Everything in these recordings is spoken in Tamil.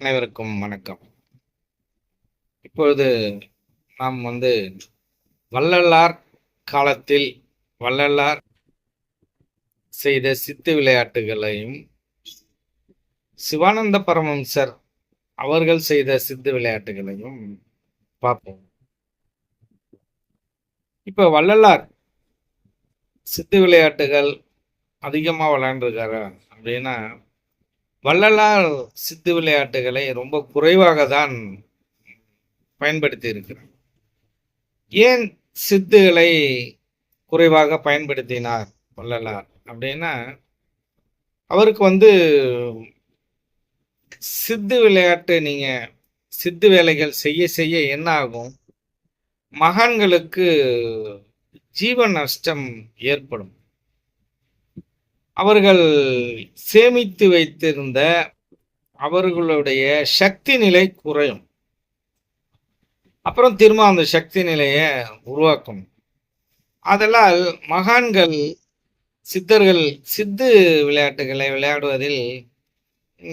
அனைவருக்கும் வணக்கம். இப்பொழுது நாம் வந்து வள்ளலார் காலத்தில் வள்ளலார் செய்த சித்து விளையாட்டுகளையும் சிவானந்த பரமம்சர் அவர்கள் செய்த சித்து விளையாட்டுகளையும் பார்ப்போம். இப்போ வள்ளலார் சித்து விளையாட்டுகள் அதிகமாக விளையாண்டுருக்காரா அப்படின்னா வள்ளலார் சித்து விளையாட்டுகளை ரொம்ப குறைவாக தான் பயன்படுத்தி இருக்கிறார் ஏன் சித்துகளை குறைவாக பயன்படுத்தினார் வள்ளலார் அப்படின்னா அவருக்கு வந்து சித்து விளையாட்டு நீங்கள் சித்து வேலைகள் செய்ய செய்ய என்ன ஆகும் மகான்களுக்கு ஜீவ நஷ்டம் ஏற்படும். அவர்கள் சேமித்து வைத்திருந்த அவர்களுடைய சக்தி நிலை குறையும். அப்புறம் திரும்ப அந்த சக்தி நிலையை உருவாக்கும். அதனால் மகான்கள் சித்தர்கள் சித்து விளையாட்டுகளை விளையாடுவதில்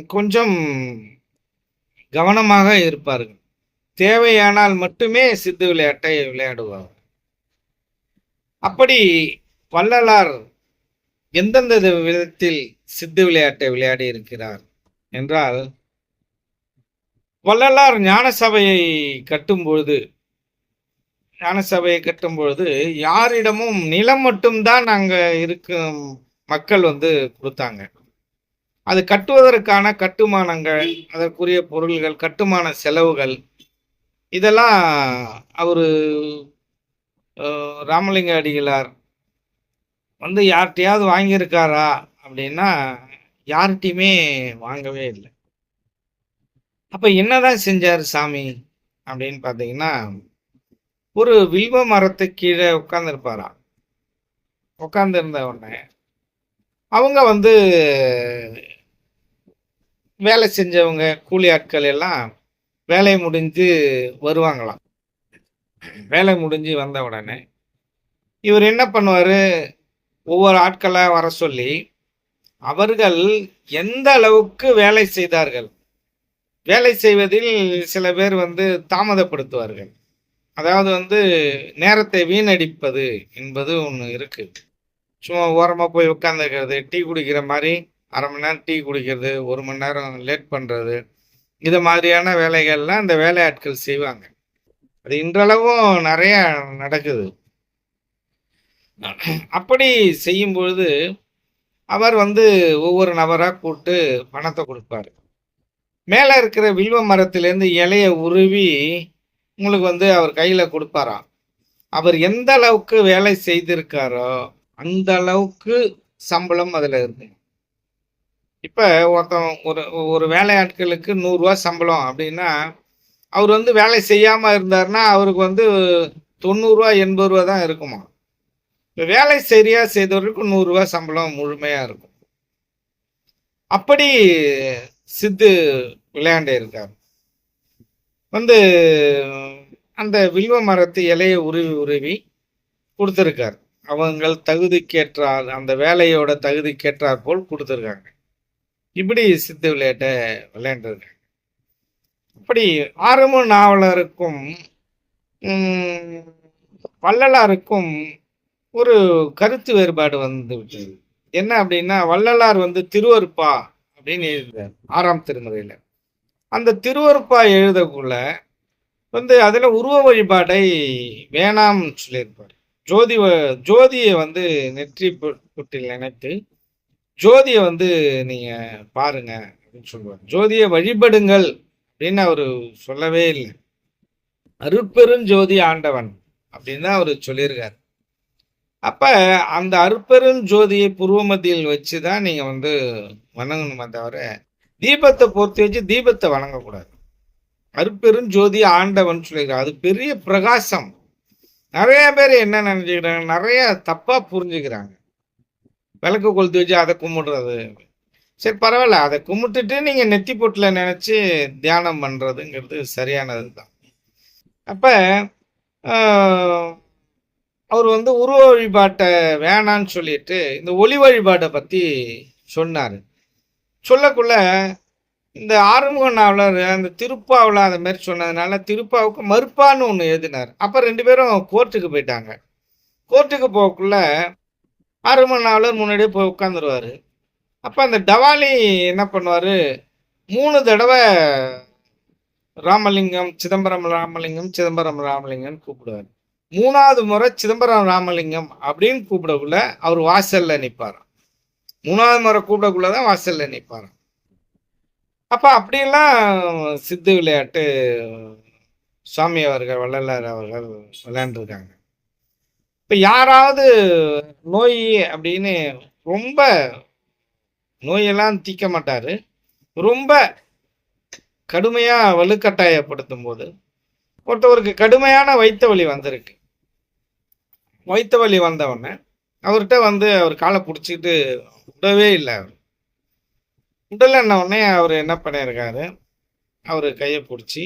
கொஞ்சம் கவனமாக இருப்பார்கள். தேவையானால் மட்டுமே சித்து விளையாட்டை விளையாடுவார்கள். அப்படி வள்ளலார் எந்தெந்த விதத்தில் சித்து விளையாட்டை விளையாடி இருக்கிறார் என்றால் வள்ளலார் ஞான சபையை கட்டும் பொழுது ஞான சபையை கட்டும் பொழுது யாரிடமும் நிலம் மட்டும்தான் அங்கே இருக்கும் மக்கள் வந்து கொடுத்தாங்க. அது கட்டுவதற்கான கட்டுமானங்கள் அதற்குரிய பொருள்கள் கட்டுமான செலவுகள் இதெல்லாம் அவர் ராமலிங்க அடிகளார் வந்து யார்கிட்டையாவது வாங்கியிருக்காரா அப்படின்னா யார்கிட்டையுமே வாங்கவே இல்லை. அப்போ என்னதான் செஞ்சார் சாமி அப்படின்னு பார்த்தீங்கன்னா ஒரு வில்வ மரத்து கீழே உட்காந்துருப்பாராம் உட்காந்துருந்த உடனே அவங்க வந்து வேலை செஞ்சவங்க கூலி ஆட்கள் எல்லாம் வேலை முடிஞ்சு வருவாங்களாம். வேலை முடிஞ்சு வந்த உடனே இவர் என்ன பண்ணுவார்? ஒவ்வொரு ஆட்களாக வர சொல்லி அவர்கள் எந்த அளவுக்கு வேலை செய்தார்கள்? வேலை செய்வதில் சில பேர் வந்து தாமதப்படுத்துவார்கள். அதாவது வந்து நேரத்தை வீணடிப்பது என்பது ஒன்று இருக்குது சும்மா ஓரமாக போய் உட்காந்துக்கிறது டீ குடிக்கிற மாதிரி அரை மணி நேரம் டீ குடிக்கிறது ஒரு மணி நேரம் லேட் பண்ணுறது இது மாதிரியான வேலைகள்லாம் இந்த வேலையாட்கள் செய்வாங்க. அது இன்றளவும் நிறையா நடக்குது. அப்படி செய்யும்பொழுது அவர் வந்து ஒவ்வொரு நபராக கூப்பிட்டு பணத்தை கொடுப்பாரு. மேலே இருக்கிற வில்வ மரத்திலேருந்து இலைய உருவி உங்களுக்கு வந்து அவர் கையில் கொடுப்பாராம் அவர் எந்த அளவுக்கு வேலை செய்திருக்காரோ அந்த அளவுக்கு சம்பளம் அதில் இருக்கு. இப்போ ஒருத்தன் ஒரு ஒரு வேலையாட்களுக்கு நூறுரூவா சம்பளம் அப்படின்னா அவர் வந்து வேலை செய்யாமல் இருந்தார்னா அவருக்கு வந்து தொண்ணூறுரூவா எண்பது ரூபா தான் இருக்குமா? இப்போ வேலை சரியாக செய்தவர்களுக்கு நூறுரூவா சம்பளம் முழுமையாக இருக்கும். அப்படி சித்து விளையாண்டே இருக்கார். வந்து அந்த வில்வ மரத்து இலையை உருவி உருவி கொடுத்துருக்கார். அவங்கள் தகுதிக்கேற்றார் அந்த வேலையோட தகுதிக்கேற்றார் போல் கொடுத்துருக்காங்க. இப்படி சித்து விளையாட்டை விளையாண்டுருக்காங்க. அப்படி ஆரம்ப நாவலருக்கும் வள்ளலாருக்கும் ஒரு கருத்து வேறுபாடு வந்து விட்டது. என்ன அப்படின்னா வள்ளலார் வந்து திருவருப்பா அப்படின்னு எழுதுறார் ஆறாம் திருமுறையில். அந்த திருவருப்பா எழுதக்குள்ள வந்து அதில் உருவ வழிபாடை வேணாம்னு சொல்லியிருப்பார். ஜோதி ஜோதியை வந்து நெற்றி புட்டில் நினைத்து ஜோதியை வந்து நீங்கள் பாருங்க அப்படின்னு சொல்லுவார். ஜோதியை வழிபடுங்கள் அப்படின்னு அவர் சொல்லவே இல்லை. அருட்பெருஞ்சோதி ஆண்டவன் அப்படின்னு தான் அவர் சொல்லியிருக்கார். அப்போ அந்த அற்பெருஞ்சோதியை ஜோதியை புருவ மத்தியில் வச்சு தான் நீங்கள் வந்து வணங்கணுமே தவிர தீபத்தை பொறுத்து வச்சு தீபத்தை வணங்கக்கூடாது. அற்பெருஞ்சோதி ஜோதி ஆண்டவன் சொல்லியிருக்காரு. அது பெரிய பிரகாசம். நிறைய பேர் என்ன நினைச்சுக்கிறாங்க? நிறைய தப்பாக புரிஞ்சுக்கிறாங்க. விளக்கு கொளுத்து வச்சு அதை கும்பிடுறது. சரி பரவாயில்ல. அதை கும்பிட்டுட்டு நீங்கள் நெத்தி பொட்டில் நினச்சி தியானம் பண்ணுறதுங்கிறது சரியானது தான் அப்போ அவர் வந்து உருவ வழிபாட்டை வேணான்னு சொல்லிட்டு இந்த ஒளி வழிபாட்டை பற்றி சொன்னார். சொல்லக்குள்ள இந்த ஆறுமுக நாவலர் அந்த திருப்பாவில் அந்த மாதிரி சொன்னதுனால திருப்பாவுக்கு மறுப்பான்னு ஒன்று எழுதினார். அப்போ ரெண்டு பேரும் கோர்ட்டுக்கு போயிட்டாங்க. கோர்ட்டுக்கு போகக்குள்ள ஆறுமுக நாவலர் முன்னாடியே போய் உட்காந்துருவார் அப்போ அந்த டவாலி என்ன பண்ணுவார்? மூணு தடவை ராமலிங்கம் சிதம்பரம் ராமலிங்கம் சிதம்பரம் ராமலிங்கம்னு கூப்பிடுவார். மூணாவது முறை சிதம்பரம் ராமலிங்கம் அப்படின்னு கூப்பிடக்குள்ள அவர் வாசல்ல நிற்பார் மூணாவது முறை கூப்பிடக்குள்ள தான் வாசல்ல நிற்பார் அப்போ அப்படியெல்லாம் சித்து விளையாட்டு சுவாமி அவர்கள் வள்ளலார் அவர்கள் விளையாண்டுருக்காங்க. இப்போ யாராவது நோய் அப்படின்னு ரொம்ப நோயெல்லாம் தீக்க மாட்டார். ரொம்ப கடுமையாக வலுக்கட்டாயப்படுத்தும் போது ஒருத்தவருக்கு கடுமையான வைத்த வலி வந்திருக்கு. வயிற்று வலி வந்தவொடனே அவர்கிட்ட வந்து அவர் காலை பிடிச்சிக்கிட்டு விடவே இல்லை அவர். விடலைன்ன உடனே அவர் என்ன பண்ணியிருக்காரு அவர் கையை பிடிச்சி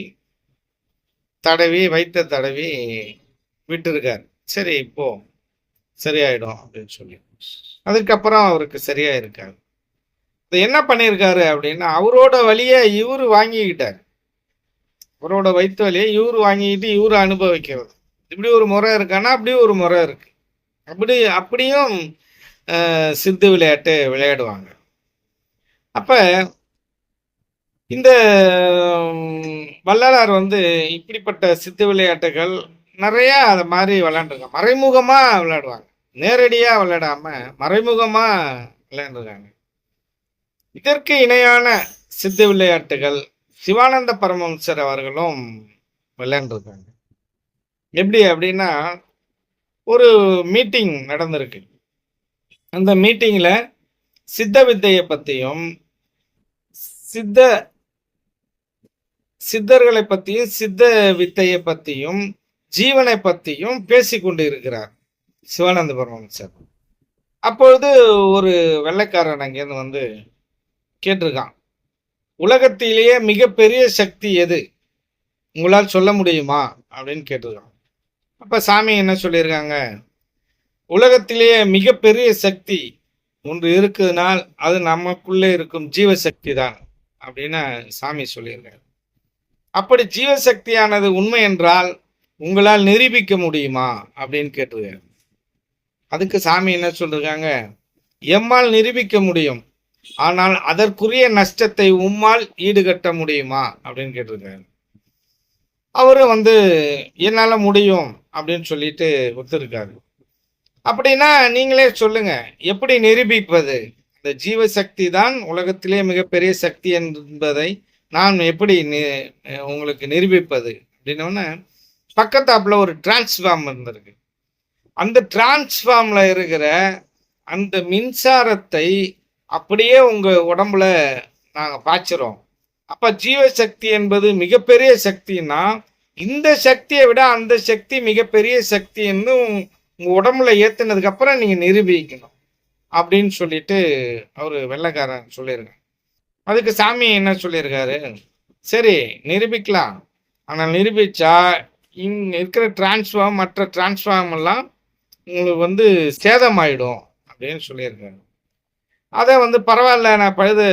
தடவி வைத்த தடவி விட்டுருக்காரு. சரி இப்போ சரியாயிடும் அப்படின்னு சொல்லி. அதுக்கப்புறம் அவருக்கு சரியாக இருக்காரு இது என்ன பண்ணியிருக்காரு அப்படின்னா அவரோட வழியை இவர் வாங்கிக்கிட்டார். அவரோட வயிற்று வழியை இவர் வாங்கிக்கிட்டு இவர் அனுபவிக்கிறது. இப்படி ஒரு முறை இருக்கான்னா அப்படி ஒரு முறை இருக்கு. அப்படி அப்படியும் சித்து விளையாட்டு விளையாடுவாங்க. அப்போ இந்த வள்ளலார் வந்து இப்படிப்பட்ட சித்து விளையாட்டுகள் நிறையா அது மாதிரி விளையாண்டுருக்காங்க. மறைமுகமாக விளையாடுவாங்க. நேரடியாக விளையாடாமல் மறைமுகமாக விளையாண்டுருக்காங்க. இதற்கு இணையான சித்து விளையாட்டுகள் சிவானந்த பரமஹம்சர் அவர்களும் விளையாண்டுருக்காங்க. எப்படி அப்படின்னா ஒரு மீட்டிங் நடந்திருக்கு. அந்த மீட்டிங்கில் சித்த வித்தையை பற்றியும் சித்த சித்தர்களை பற்றியும் சித்த வித்தையை பற்றியும் ஜீவனை பற்றியும் பேசிக்கொண்டு இருக்கிறார் சிவானந்த பரமசர் அப்பொழுது ஒரு வெள்ளைக்காரன் அங்கேருந்து வந்து கேட்டிருக்கான் உலகத்திலேயே மிகப்பெரிய சக்தி எது? உங்களால் சொல்ல முடியுமா? அப்படின்னு கேட்டிருக்கான். அப்போ சாமி என்ன சொல்லியிருக்காங்க? உலகத்திலேயே மிகப்பெரிய சக்தி ஒன்று இருக்குதுனால் அது நமக்குள்ளே இருக்கும் ஜீவசக்தி தான் அப்படின்னு சாமி சொல்லியிருக்காரு. அப்படி ஜீவசக்தியானது உண்மை என்றால் உங்களால் நிரூபிக்க முடியுமா அப்படின்னு கேட்டிருக்காரு. அதுக்கு சாமி என்ன சொல்லிருக்காங்க எம்மால் நிரூபிக்க முடியும் ஆனால் அதற்குரிய நஷ்டத்தை உம்மால் ஈடுகட்ட முடியுமா அப்படின்னு கேட்டிருக்காரு. அவரும் வந்து என்னால் முடியும் அப்படின்னு சொல்லிட்டு ஒத்துருக்காரு. அப்படின்னா நீங்களே சொல்லுங்க எப்படி நிரூபிப்பது? இந்த ஜீவசக்தி தான் உலகத்திலே மிகப்பெரிய சக்தி என்பதை நான் எப்படி உங்களுக்கு நிரூபிப்பது? அப்படின்னோடனே பக்கத்தாப்பில் ஒரு டிரான்ஸ்ஃபார்ம் இருந்திருக்கு. அந்த டிரான்ஸ்ஃபார்மில் இருக்கிற அந்த மின்சாரத்தை அப்படியே உங்கள் உடம்புல நாங்கள் பாய்ச்சுறோம். அப்ப ஜீவசக்தி என்பது மிகப்பெரிய சக்தின்னா இந்த சக்தியை விட அந்த சக்தி மிகப்பெரிய சக்தின்னு உங்க உடம்புல ஏற்றுனதுக்கப்புறம் அப்புறம் நீங்க நிரூபிக்கணும் அப்படின்னு சொல்லிட்டு அவரு வெள்ளைக்காரன் சொல்லியிருக்காங்க அதுக்கு சாமி என்ன சொல்லியிருக்காரு? சரி நிரூபிக்கலாம். ஆனால் நிரூபிச்சா இங்க இருக்கிற டிரான்ஸ்ஃபார்ம் மற்ற டிரான்ஸ்ஃபார்ம் எல்லாம் உங்களுக்கு வந்து சேதமாயிடும் அப்படின்னு சொல்லியிருக்காரு. அதை வந்து பரவாயில்ல நான் பழுது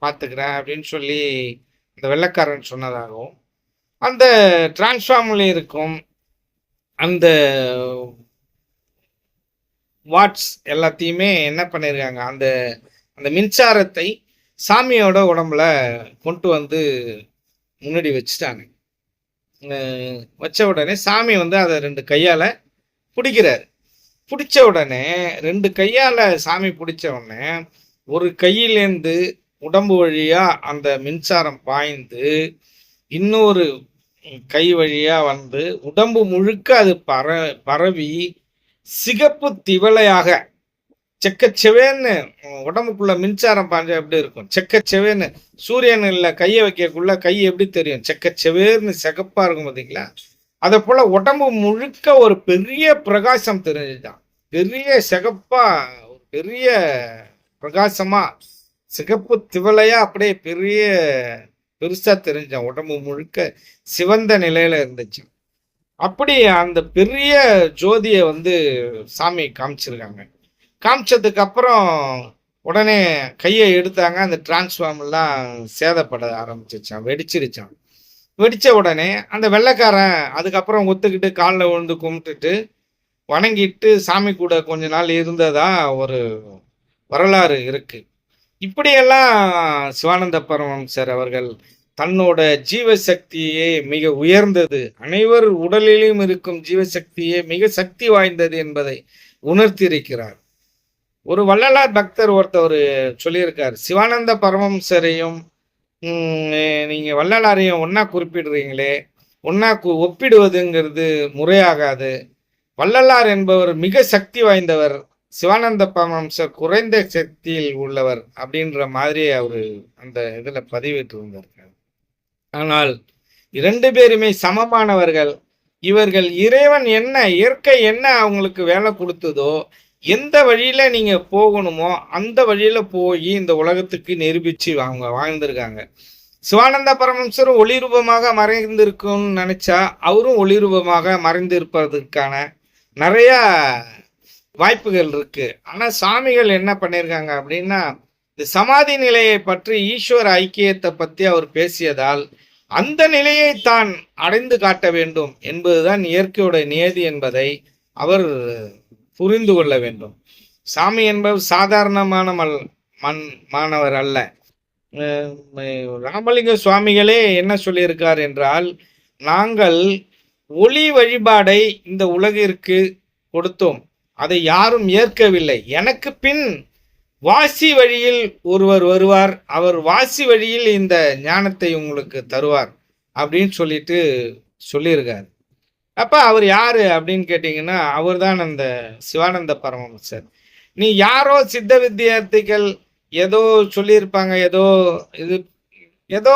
பார்த்துக்கிறேன் அப்படின்னு சொல்லி இந்த வெள்ளைக்காரன் சொன்னதாகவும் அந்த டிரான்ஸ்ஃபார்மில் இருக்கும் அந்த வாட்ஸ் எல்லாத்தையுமே என்ன பண்ணியிருக்காங்க அந்த அந்த மின்சாரத்தை சாமியோட உடம்புல கொண்டு வந்து முன்னாடி வச்சுட்டாங்க. வச்ச உடனே சாமி வந்து அதை ரெண்டு கையால் பிடிக்கிறாரு. பிடிச்ச உடனே ரெண்டு கையால் சாமி பிடிச்ச உடனே ஒரு கையிலேருந்து உடம்பு வழியாக அந்த மின்சாரம் பாய்ந்து இன்னொரு கை வழியாக வந்து உடம்பு முழுக்க அது பர பரவி சிகப்பு திவலையாக செக்கச்செவேன்னு உடம்புக்குள்ள மின்சாரம் பாஞ்சா எப்படி இருக்கும்? செக்கச்செவேன்னு. சூரியனில் கையை வைக்கக்குள்ள கை எப்படி தெரியும்? செக்கச்செவேர்னு சிகப்பாக இருக்கும் பார்த்தீங்களா அதை போல உடம்பு முழுக்க ஒரு பெரிய பிரகாசம் தெரிஞ்சுதான் பெரிய சிகப்பா ஒரு பெரிய பிரகாசமா சிகப்பு திவலையா அப்படியே பெரிய பெருசா தெரிஞ்சான் உடம்பு முழுக்க சிவந்த நிலையில இருந்துச்சு. அப்படி அந்த பெரிய ஜோதியை வந்து சாமி காமிச்சிருக்காங்க. காமிச்சதுக்கு அப்புறம் உடனே கையை எடுத்தாங்க. அந்த டிரான்ஸ்ஃபார்ம்லாம் சேதப்பட ஆரம்பிச்சிருச்சான் வெடிச்சிருச்சான் வெடித்த உடனே அந்த வெள்ளைக்காரன் அதுக்கப்புறம் ஒத்துக்கிட்டு காலில் விழுந்து கும்பிட்டுட்டு வணங்கிட்டு சாமி கூட கொஞ்ச நாள் இருந்ததா ஒரு வரலாறு இருக்கு. இப்படியெல்லாம் சிவானந்த பரமம்சர் அவர்கள் தன்னோட ஜீவசக்தியே மிக உயர்ந்தது. அனைவர் உடலிலும் இருக்கும் ஜீவசக்தியே மிக சக்தி வாய்ந்தது என்பதை உணர்த்தியிருக்கிறார். ஒரு வள்ளலார் பக்தர் ஒருத்தவர் சொல்லியிருக்கார் சிவானந்த பரமம்சரையும் நீங்கள் நீங்க வள்ளலாரையும் ஒன்றா குறிப்பிடுறீங்களே. ஒண்ணா ஒப்பிடுவதுங்கிறது முறையாகாது. வள்ளலார் என்பவர் மிக சக்தி வாய்ந்தவர். சிவானந்த பரமம்சர் குறைந்த சக்தியில் உள்ளவர் அப்படின்ற மாதிரி அவர் அந்த இதுல பதிவிட்டு வந்திருக்கார் ஆனால் இரண்டு பேருமே சமமானவர்கள். இவர்கள் இறைவன் என்ன இயற்கை என்ன அவங்களுக்கு வேலை கொடுத்ததோ எந்த வழியில் நீங்கள் போகணுமோ அந்த வழியில் போய் இந்த உலகத்துக்கு நிரூபித்து அவங்க வாழ்ந்திருக்காங்க. சிவானந்த பரமஹம்சரும் ஒளிரூபமாக மறைந்திருக்கும்னு நினச்சா அவரும் ஒளிரூபமாக மறைந்திருப்பதற்கான நிறையா வாய்ப்புகள் இருக்குது ஆனால் சாமிகள் என்ன பண்ணியிருக்காங்க அப்படின்னா இந்த சமாதி நிலையை பற்றி ஈஸ்வர ஐக்கியத்தை பற்றி அவர் பேசியதால் அந்த நிலையை தான் அடைந்து காட்ட வேண்டும் என்பதுதான் இயற்கையோட நியதி என்பதை அவர் புரிந்து கொள்ள வேண்டும். சாமி என்பவர் சாதாரணமான மல் மண் மாணவர் அல்ல. ராமலிங்க சுவாமிகளே என்ன சொல்லியிருக்கார் என்றால் நாங்கள் ஒளி வழிபாடை இந்த உலகிற்கு கொடுத்தோம். அதை யாரும் ஏற்கவில்லை. எனக்கு பின் வாசி வழியில் ஒருவர் வருவார். அவர் வாசி வழியில் இந்த ஞானத்தை உங்களுக்கு தருவார் அப்படின்னு சொல்லிட்டு சொல்லியிருக்காரு. அப்போ அவர் யார் அப்படின்னு கேட்டிங்கன்னா அவர் தான் அந்த சிவானந்த பரமஹம்சர் நீ யாரோ சித்த வித்தியார்த்திகள் ஏதோ சொல்லியிருப்பாங்க ஏதோ இது ஏதோ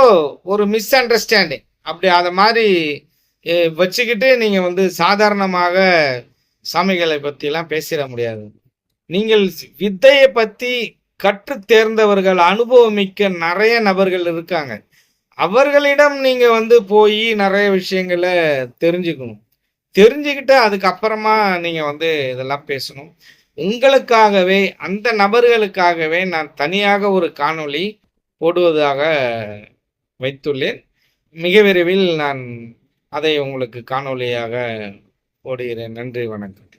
ஒரு மிஸ் அண்டர்ஸ்டாண்டிங் அப்படி அதை மாதிரி வச்சுக்கிட்டு நீங்கள் வந்து சாதாரணமாக சாமிகளை பற்றிலாம் பேசிட முடியாது. நீங்கள் வித்தையை பற்றி கற்று தேர்ந்தவர்கள் அனுபவமிக்க நிறைய நபர்கள் இருக்காங்க. அவர்களிடம் நீங்கள் வந்து போய் நிறைய விஷயங்களை தெரிஞ்சுக்கணும். தெரிஞ்சுக்கிட்டு அதுக்கப்புறமா நீங்கள் வந்து இதெல்லாம் பேசணும். உங்களுக்காகவே அந்த நபர்களுக்காகவே நான் தனியாக ஒரு காணொளி போடுவதாக வைத்துள்ளேன். மிக விரைவில் நான் அதை உங்களுக்கு காணொளியாக போடுகிறேன். நன்றி வணக்கம்.